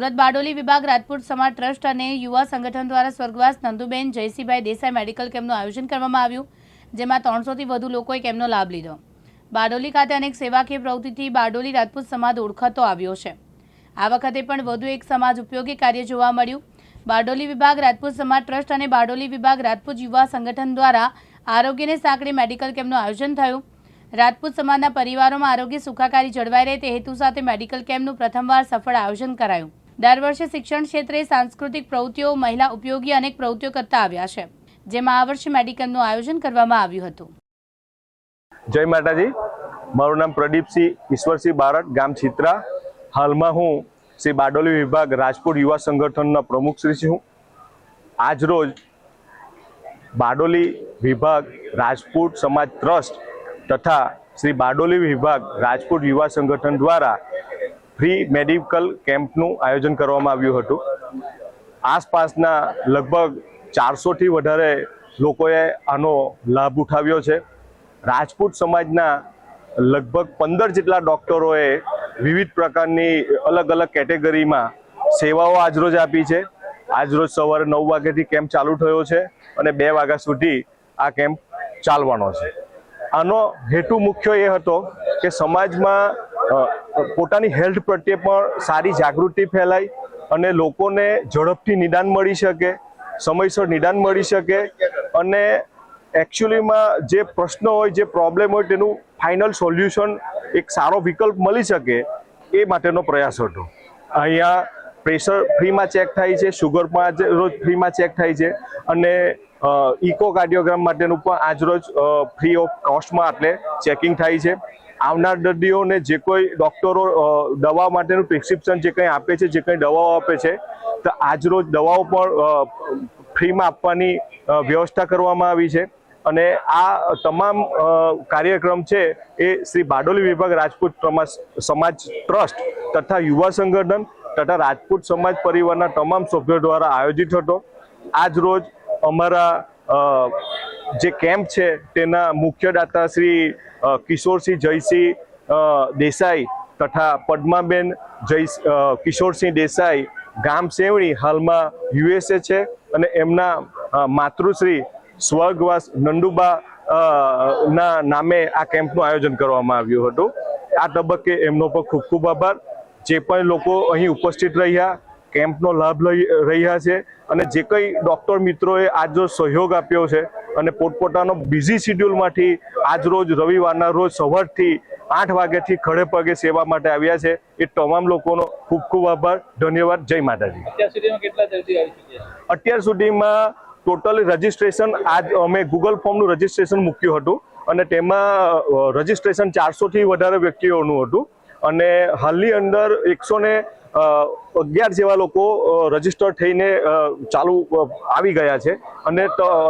સુરત બારડોલી વિભાગ રાજપૂત સમાજ ટ્રસ્ટ અને યુવા સંગઠન દ્વારા સ્વર્ગવાસ નંદુબેન જયસિંહભાઈ દેસાઈ મેડિકલ કેમ્પનું આયોજન કરવામાં આવ્યું, જેમાં ત્રણસોથી વધુ લોકોએ કેમ્પનો લાભ લીધો. બારડોલી ખાતે અનેક સેવાકીય પ્રવૃત્તિથી બારડોલી રાજપૂત સમાજ ઓળખાતો આવ્યો છે. આ વખતે પણ વધુ એક સમાજ ઉપયોગી કાર્ય જોવા મળ્યું. બારડોલી વિભાગ રાજપૂત સમાજ ટ્રસ્ટ અને બારડોલી વિભાગ રાજપૂત યુવા સંગઠન દ્વારા આરોગ્યને સાંકળી મેડિકલ કેમ્પનું આયોજન થયું. રાજપૂત સમાજના પરિવારોમાં આરોગ્ય સુખાકારી જળવાઈ રહે તે હેતુ સાથે મેડિકલ કેમ્પનું પ્રથમવાર સફળ આયોજન કરાયું. દર વર્ષે શિક્ષણ ક્ષેત્રે સાંસ્કૃતિક પ્રવૃત્તિઓ મહિલા ઉપયોગી અનેક પ્રવૃત્તિઓ કરતા આવ્યા છે, જેમાં આ વર્ષે મેડિકલનું આયોજન કરવામાં આવ્યું હતું. જય માતાજી. મારું નામ પ્રદીપસિંહ ઈશ્વરસિંહ બારટ, ગામ છિત્રા. હાલમાં હું શ્રી બારડોલી વિભાગ રાજકોટ યુવા સંગઠનના પ્રમુખ શ્રી છું. આજ રોજ બારડોલી વિભાગ રાજપૂત સમાજ ટ્રસ્ટ તથા શ્રી બારડોલી વિભાગ રાજકોટ યુવા સંગઠન દ્વારા ફ્રી મેડિકલ કેમ્પનું આયોજન કરવામાં આવ્યું હતું. આસપાસના લગભગ ચારસોથી વધારે લોકોએ આનો લાભ ઉઠાવ્યો છે. રાજપૂત સમાજના લગભગ પંદર જેટલા ડૉક્ટરોએ વિવિધ પ્રકારની અલગ અલગ કેટેગરીમાં સેવાઓ આજરોજ આપી છે. આજરોજ સવારે નવ વાગ્યાથી કેમ્પ ચાલુ થયો છે અને બે વાગ્યા સુધી આ કેમ્પ ચાલવાનો છે. આનો હેતુ મુખ્ય એ હતો કે સમાજમાં પોતાની હેલ્થ પ્રત્યે પણ સારી જાગૃતિ ફેલાય અને લોકોને ઝડપથી નિદાન મળી શકે, સમયસર નિદાન મળી શકે અને એકચ્યુઅલીમાં જે પ્રશ્ન હોય, જે પ્રોબ્લેમ હોય તેનું ફાઇનલ સોલ્યુશન એક સારો વિકલ્પ મળી શકે એ માટેનો પ્રયાસ હતો. અહીંયા પ્રેશર ફ્રીમાં ચેક થાય છે શુગર પણ રોજ ફ્રીમાં ચેક થાય છે અને ઇકો કાર્ડિયોગ્રામ માટેનું પણ આજ રોજ ફ્રી ઓફ કોસ્ટમાં એટલે ચેકિંગ થાય છે. આવનાર દર્દીઓને જે કોઈ ડોક્ટરો દવા માટેનું પ્રિસ્ક્રિપ્શન જે કંઈ આપે છે, જે કંઈ દવાઓ આપે છે, તો આજ રોજ દવાઓ પણ ફ્રીમાં આપવાની વ્યવસ્થા કરવામાં આવી છે. અને આ તમામ કાર્યક્રમ છે એ શ્રી બારડોલી વિભાગ રાજપૂત સમાજ ટ્રસ્ટ તથા યુવા સંગઠન તથા રાજપૂત સમાજ પરિવારના તમામ સભ્યો દ્વારા આયોજિત હતો. આજ રોજ અમારા જે કેમ્પ છે તેના મુખ્ય દાતા શ્રી કિશોરસિંહ જયસિંહ દેસાઈ તથા પદ્માબેન જય કિશોરસિંહ દેસાઈ ગામ સેવણી હાલમાં યુએસએ છે અને એમના માતૃશ્રી સ્વર્ગવાસ નંદુબા ના નામે આ કેમ્પનું આયોજન કરવામાં આવ્યું હતું. આ તબક્કે એમનો પણ ખૂબ ખૂબ આભાર. જે પણ લોકો અહીં ઉપસ્થિત રહ્યા કેમ્પનો લાભ લઈ રહ્યા છે અને જે કંઈ ડૉક્ટર મિત્રોએ આજ રોજ સહયોગ આપ્યો છે અને પોતપોતાનો બિઝી શિડ્યુલમાંથી આજ રોજ રવિવારના રોજ સવારથી આઠ વાગ્યાથી ખડે પગે સેવા માટે આવ્યા છે. એ તમામ લોકોનો ખૂબ ખૂબ આભાર. ધન્યવાદ. જય માતાજી. અત્યાર સુધીમાં ટોટલ રજિસ્ટ્રેશન આજ અમે ગૂગલ ફોર્મનું રજીસ્ટ્રેશન મૂક્યું હતું અને તેમાં રજીસ્ટ્રેશન ચારસોથી વધારે વ્યક્તિઓનું હતું. અને હાલની અંદર એકસો ને અગિયાર જેવા લોકો રજિસ્ટર થઈને ચાલુ આવી ગયા છે. અને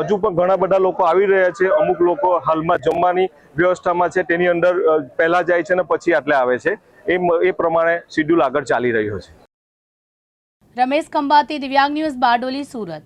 હજુ પણ ઘણા બધા લોકો આવી રહ્યા છે. અમુક લોકો હાલમાં જમવાની વ્યવસ્થામાં છે, તેની અંદર પહેલા જાય છે અને પછી આટલે આવે છે. એ એ પ્રમાણે શિડ્યુલ આગળ ચાલી રહ્યો છે. રમેશ ખંભાતી, દિવ્યાંગ ન્યૂઝ, બારડોલી, સુરત.